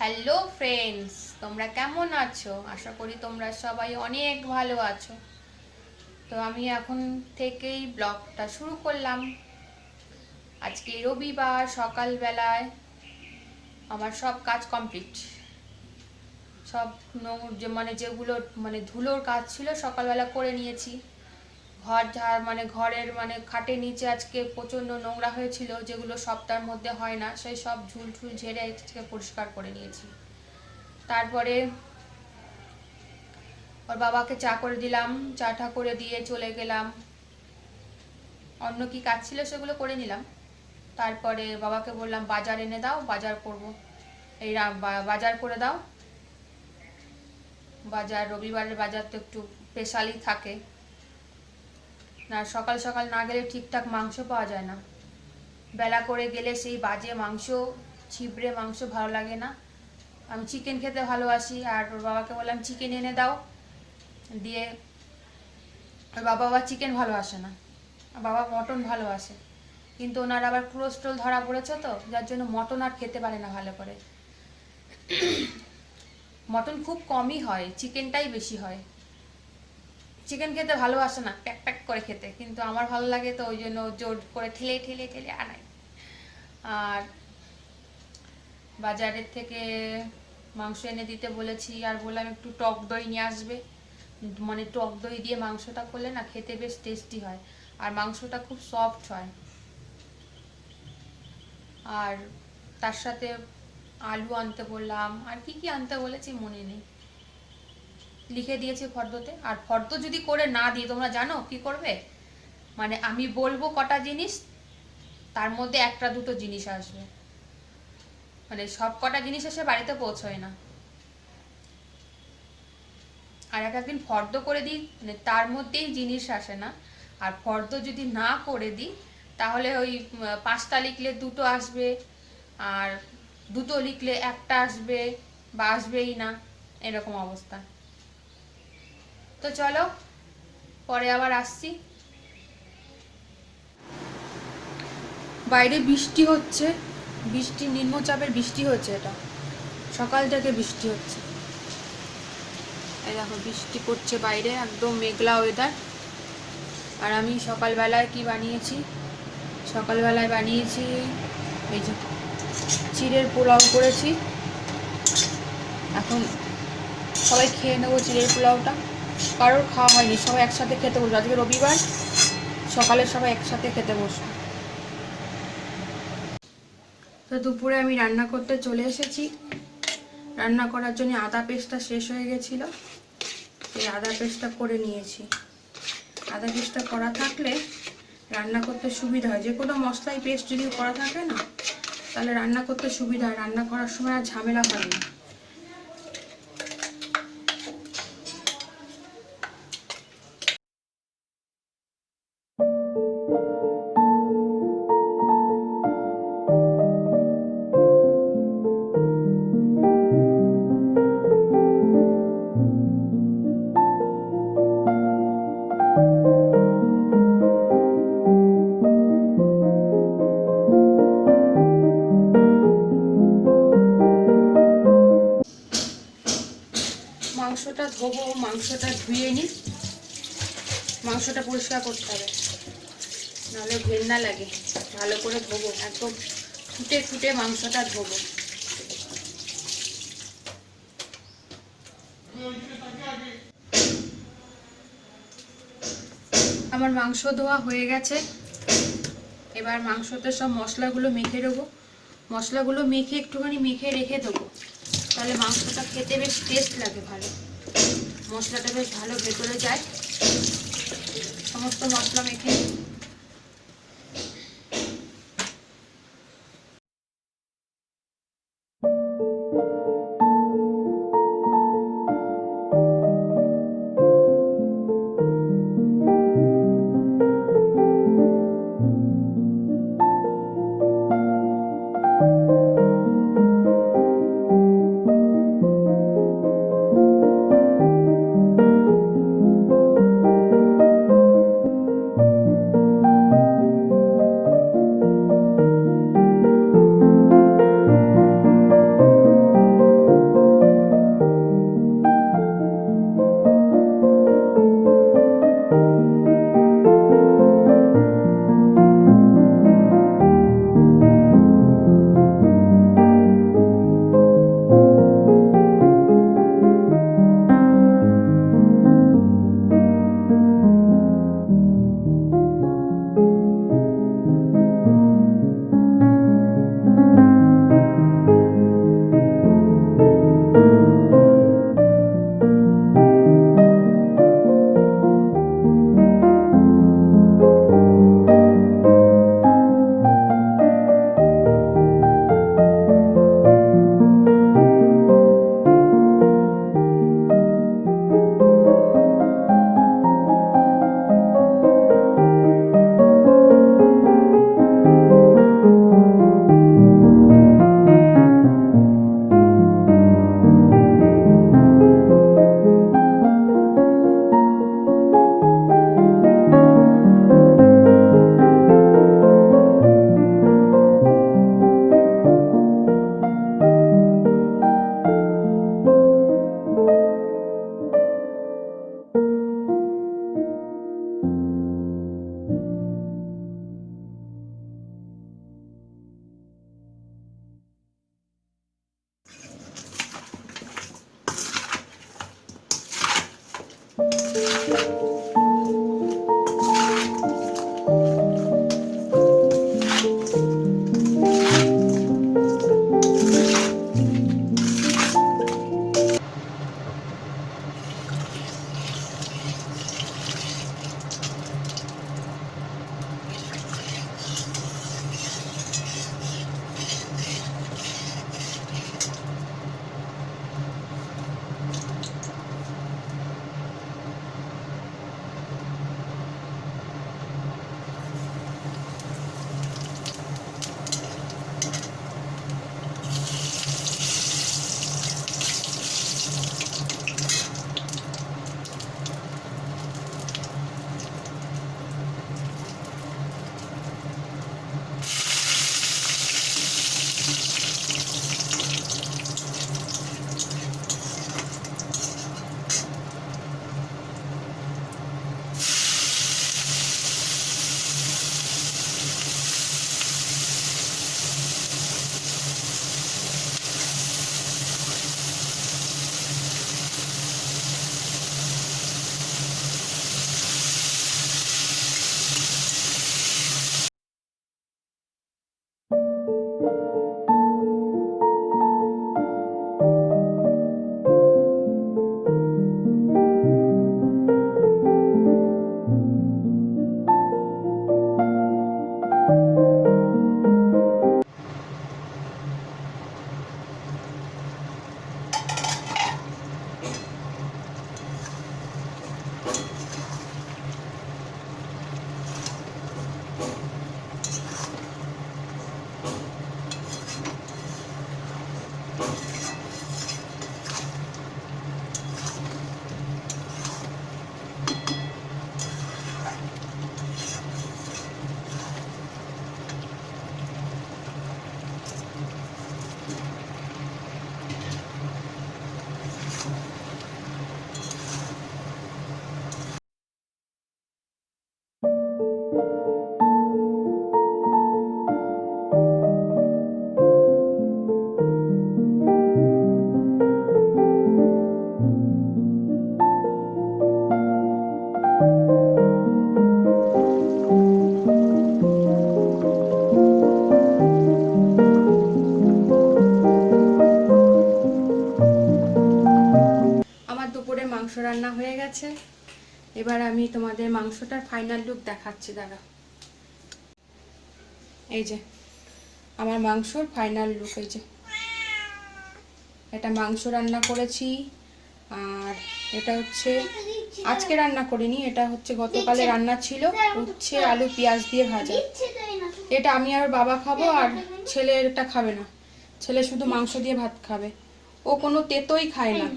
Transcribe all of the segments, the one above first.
Hello friends তোমরা কেমন আছো? আশা করি তোমরা সবাই অনেক ভালো আছো। তো আমি এখন থেকেই ব্লগটা শুরু করলাম। আজকে রবিবার, সকালবেলায় আমার সব কাজ কমপ্লিট সব যে মানে যেগুলো মানে ধুলোর কাজ ছিল সকালবেলা করে নিয়েছি। ঘর ঝাড় মানে ঘরের মানে খাটের নিচে আজকে প্রচণ্ড নোংরা হয়েছিল, যেগুলো সপ্তাহের মধ্যে হয় না, সেই সব ঝুল ঝুল ঝেড়ে আজকে পরিষ্কার করে নিয়েছি। তারপরে ওর বাবাকে চা করে দিলাম, চাটা করে দিয়ে চলে গেলাম। অন্য কি কাজ ছিল সেগুলো করে নিলাম। তারপরে বাবাকে বললাম, বাজার এনে দাও, বাজার করব। এই বাজার করে দাও। বাজার, রবিবারের বাজার তো একটু স্পেশালি থাকে। না, সকাল সকাল না গেলে ঠিকঠাক মাংস পাওয়া যায় না। বেলা করে গেলে সেই বাজে মাংস ছিবড়ে মাংস ভালো লাগে না। আমি চিকেন খেতে ভালোবাসি, আর ওর বাবাকে বললাম চিকেন এনে দাও। দিয়ে ওর বাবা আবার চিকেন ভালোবাসে না। বাবা মটন ভালোবাসে কিন্তু ওনার আবার কোলেস্ট্রল ধরা পড়েছে তো, যার জন্য মটন আর খেতে পারে না ভালো করে। মটন খুব কমই হয় চিকেনটাই বেশি হয়। চিকেন খেতে ভালোবাসে না, প্যাক প্যাক করে খেতে। কিন্তু আমার ভালো লাগে তো ওই জন্য জোর করে ঠেলে ঠেলে ঠেলে আনাই। আর বাজারের থেকে মাংস এনে দিতে বলেছি, আর বললাম একটু টক দই নিয়ে আসবে। মানে টক দই দিয়ে মাংসটা করলে না খেতে বেশ টেস্টি হয়। আর মাংসটা খুব সফট হয়। আর তার সাথে আলু আনতে বললাম। আর কি কি আনতে বলেছি মনে নেই। লিখে দিয়েছি ফর্দতে। আর ফর্দ যদি করে না দিই তোমরা জানো কি করবে? মানে আমি বলব কটা জিনিস, তার মধ্যে একটা দুটো জিনিস আসবে। মানে সব কটা জিনিস এসে বাড়িতে পৌঁছয় না। আর এক একদিন ফর্দ করে দিই মানে তার মধ্যেই জিনিস আসে না। আর ফর্দ যদি না করে দিই, তাহলে ওই পাঁচটা লিখলে দুটো আসবে, আর দুটো লিখলে একটা আসবে, বা আসবেই না। এরকম অবস্থা। তো চলো, পরে আবার আসছি। বাইরে বৃষ্টি হচ্ছে, বৃষ্টি, নিম্নচাপের বৃষ্টি হচ্ছে এটা। সকাল থেকে বৃষ্টি হচ্ছে। এই দেখো, বৃষ্টি পড়ছে বাইরে, একদম মেঘলা ওয়েদার আর আমি সকালবেলায় কি বানিয়েছি? সকালবেলায় বানিয়েছি, এই যে চিড়ের পোলাও করেছি। এখন সবাই খেয়ে নেব চিড়ের পোলাওটা। কারোর খাওয়া হয়নি। সবাই একসাথে খেতে বসবো। আজকে রবিবার, সকালে সবাই একসাথে খেতে বসবো। তো দুপুরে আমি রান্না করতে চলে এসেছি। রান্না করার জন্য আদা পেস্টটা শেষ হয়ে গেছিল। এই আদা পেস্টটা করে নিয়েছি। আদা পেস্টটা করা থাকলে রান্না করতে সুবিধা হয়। যে কোনো মশলাই পেস্ট যদি করা থাকে না, তাহলে রান্না করতে সুবিধা হয়। রান্না করার সময় আর ঝামেলা হয় না। মাংসটা পরিষ্কার করতে হবে। নাহলে ঘেন্না লাগে। ভালো করে ধোবো। একদম ফুটে ফুটে মাংসটা ধোবো। আমার মাংস ধোয়া হয়ে গেছে। এবার মাংসতে সব মশলাগুলো মেখে দেবো মশলাগুলো মেখে একটুখানি মেখে রেখে দেবো। তাহলে মাংসটা খেতে বেশ টেস্ট লাগে ভালো। মশলাটা বেশ ভালো ভেতরে যায়। সমস্ত মশলা মেখে রান্না হয়ে গেছে। এবার আমি তোমাদের মাংসটার ফাইনাল লুক দেখাচ্ছি দাঁড়া। এই যে আমার মাংসর ফাইনাল লুক এই যে। এটা মাংস রান্না করেছি আর এটা হচ্ছে আজকে রান্না করিনি এটা হচ্ছে গতকালে রান্না ছিল উচ্ছে আলু পেঁয়াজ দিয়ে ভাজা। এটা আমি আর বাবা খাব আর ছেলে এটা খাবে না। ছেলে শুধু মাংস দিয়ে ভাত খাবে। ও কোনো তেতোই খায় না?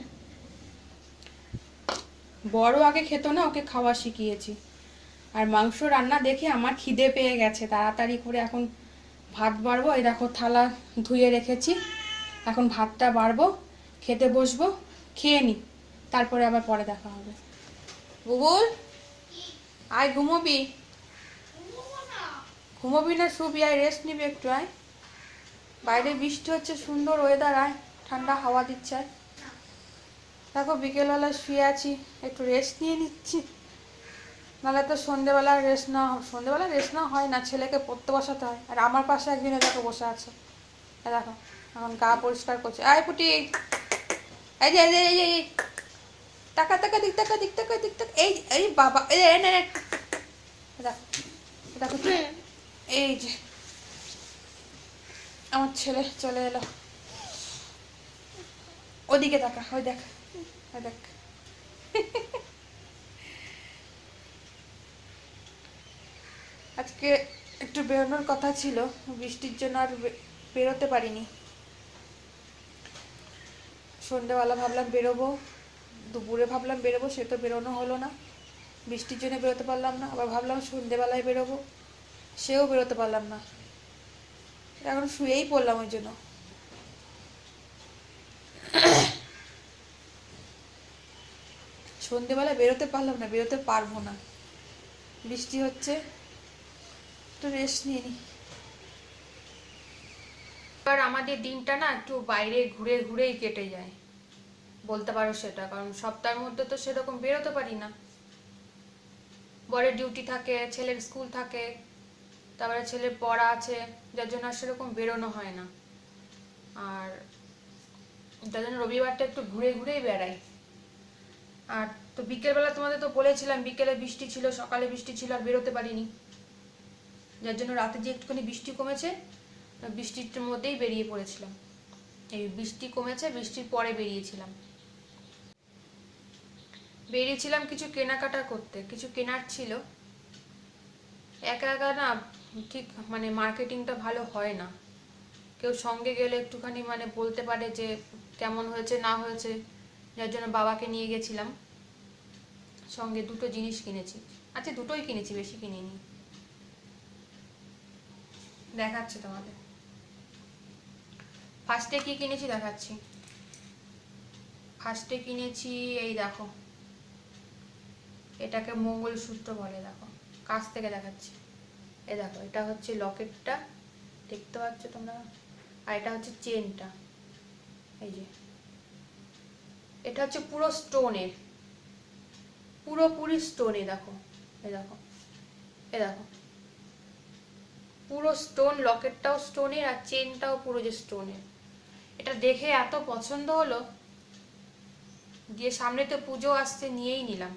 বড় আগে খেত না, ওকে খাওয়া শিখিয়েছি। আর মাংস রান্না দেখে আমার খিদে পেয়ে গেছে, তাড়াতাড়ি করে এখন ভাত বাড়বো। এই দেখো থালা ধুয়ে রেখেছি, এখন ভাতটা বাড়বো, খেতে বসবো, খেয়ে নি, তারপরে আবার পরে দেখা হবে। বুবুল, আয় ঘুমোবি? ঘুমোবি না, শুবি, আয় রেস্ট নিবি একটু, আয়। বাইরে বৃষ্টি হচ্ছে, সুন্দর ওয়েদার আয়। ঠান্ডা হাওয়া দিচ্ছে, আয়। দেখো বিকেলবেলা শুয়ে আছি, একটু রেস্ট নিয়ে নিচ্ছি। নাহলে তো সন্ধেবেলা রেস্ট না, সন্ধেবেলা রেস্ট না হয় না, ছেলেকে পড়তে বসাতে হয়। আর আমার পাশে একদিনে দেখো বসে আছে। দেখো, এখন গা পরিষ্কার করছে। আয় পুটি। এই যে এই যে, এই এই টাকা টাকা দিক টাকা দিক টাকা দিক টাকা এই এই বাবা, এই দেখো দেখো এই যে, আমার ছেলে চলে এলো। ওদিকে তাকা, ওই দেখ। দেখ আজকে একটু বেরোনোর কথা ছিল, বৃষ্টির জন্য আর বেরোতে পারিনি। সন্ধেবেলা ভাবলাম বেরোবো, দুপুরে ভাবলাম বেরোবো, সে তো বেরোনো হলো না। বৃষ্টির জন্য বেরোতে পারলাম না, আবার ভাবলাম সন্ধেবেলায় বেরোবো, সেও বেরোতে পারলাম না। এখন শুয়েই পড়লাম ওই জন্য। সন্ধেবেলা বেরোতে পারলাম না, বেরোতে পারব না। বৃষ্টি হচ্ছে, একটু রেস্ট নিয়ে নি। এবার আমাদের দিনটা না একটু বাইরে ঘুরে ঘুরেই কেটে যায়। বলতে পারো সেটা, কারণ সপ্তাহের মধ্যে তো সেরকম বেরোতে পারি না। বরের ডিউটি থাকে, ছেলের স্কুল থাকে, তারপরে ছেলের পড়া আছে, যার জন্য আর সেরকম বেরোনো হয় না। আর যার জন্য রবিবারটা একটু ঘুরে ঘুরেই বেড়াই। আর তো বিকেলবেলা তোমাদের তো বলেছিলাম, বিকেলে বৃষ্টি ছিল, সকালে বৃষ্টি ছিল, আর বেরোতে পারিনি। যার জন্য রাতে যে একটুখানি বৃষ্টি কমেছে বৃষ্টির মধ্যেই বেরিয়ে পড়েছিলাম। এই বৃষ্টি কমেছে, বৃষ্টির পরে বেরিয়েছিলাম। বেরিয়েছিলাম কিছু কেনাকাটা করতে, কিছু কেনার ছিল। একা একা না, ঠিক মানে মার্কেটিংটা ভালো হয় না। কেউ সঙ্গে গেলে একটুখানি মানে বলতে পারে যে কেমন হয়েছে, না হয়েছে, যার জন্য বাবাকে নিয়ে গেছিলাম। সঙ্গে দুটো জিনিস কিনেছি। আচ্ছা দুটোই কিনেছি, বেশি কিনিনি। দেখাচ্ছে তোমাদের। ফার্স্টে কি কিনেছি দেখাচ্ছি। ফার্স্টে কিনেছি, এই দেখো। এটাকে মঙ্গলসূত্র বলে, দেখো। কাছ থেকে দেখাচ্ছি। এ দেখো, এটা হচ্ছে লকেটটা। দেখতে পাচ্ছ তোমরা? আর এটা হচ্ছে চেনটা। এই যে। এটা হচ্ছে পুরো স্টোনের। পুরোপুরি স্টোনে দেখো, এই দেখো এ দেখো। পুরো স্টোন লকেটটাও স্টোনের আর চেনটাও পুরো যে স্টোনের এটা দেখে এত পছন্দ হলো দিয়ে সামনে তো পুজো আসছে, নিয়েই নিলাম।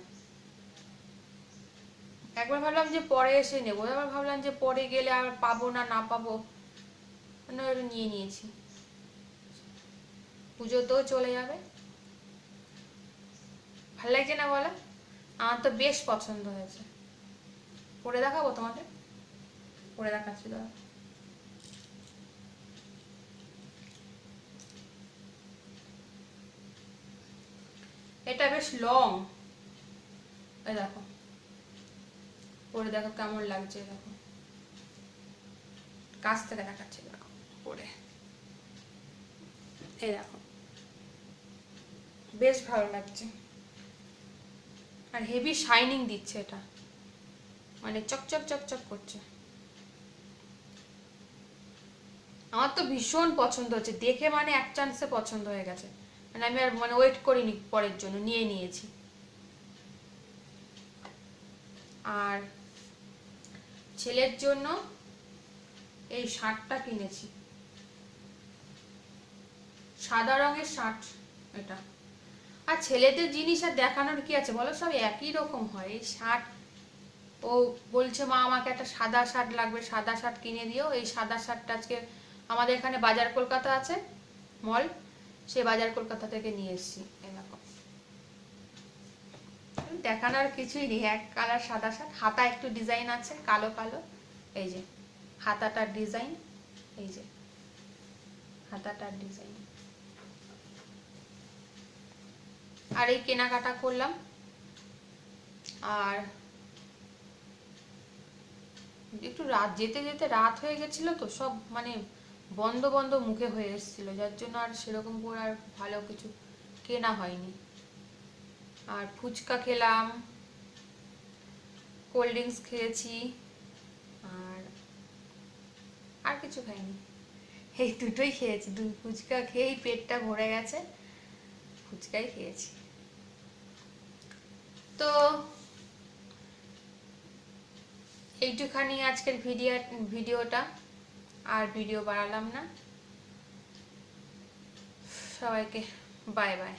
একবার ভাবলাম যে পরে এসে নেব এবার ভাবলাম যে পরে গেলে আর পাবো না না পাবো নিয়ে নিয়েছি। পুজোতেও চলে যাবে। ভালো লাগছে না বলো? আমার তো বেশ পছন্দ হয়েছে। পরে দেখাবো তোমাকে পরে দেখাচ্ছি দাদা এটা বেশ লং এই দেখো। পরে দেখো কেমন লাগছে দেখো। কাছ থেকে দেখাচ্ছে, দেখো পরে এই দেখো। বেশ ভালো লাগছে। আর হেভি শাইনিং দিচ্ছে এটা। মানে চকচক চকচক করছে। আমার তো ভীষণ পছন্দ হচ্ছে। দেখে মানে এক চান্সে পছন্দ হয়ে গেছে। মানে আমি আর মানে ওয়েট করিনি পরের জন্য, নিয়ে নিয়েছি। আর ছেলের জন্য এই শার্টটা কিনেছি। সাদা রঙের শার্ট এটা। আর ছেলেদের জিনিস আর দেখানোর কি আছে? বলো, সব একই রকম হয়। এই শার্ট, ও বলছে, মা, আমাকে একটা সাদা শার্ট লাগবে, সাদা শার্ট কিনে দিও। এই সাদা শার্টটা আজকে আমাদের এখানে বাজার কলকাতা আছে, মল। সে বাজার কলকাতা থেকে নিয়ে এসছি এরকম দেখানোর কিছুই নেই, এক কালার সাদা শার্ট। হাতা একটু ডিজাইন আছে, কালো কালো। এই যে, হাতাটার ডিজাইন, এই যে, হাতাটার ডিজাইন। আর এই কেনাকাটা করলাম। আর একটু রাত, যেতে যেতে রাত হয়ে গেছিল তো, সব মানে বন্ধ বন্ধ মুখে হয়ে এসেছিল, যার জন্য আর সেরকম করে আর ভালো কিছু কেনা হয়নি। আর ফুচকা খেলাম, কোল্ড ড্রিঙ্কস খেয়েছি, আর আর কিছু খাইনি। এই দুটোই খেয়েছি, দুই ফুচকা খেয়েই পেটটা ভরে গেছে, ফুচকাই খেয়েছি। তো এইটুখানি আজকের ভিডিও ভিডিওটা। আর ভিডিও বাড়ালাম না। সবাইকে বাই বাই।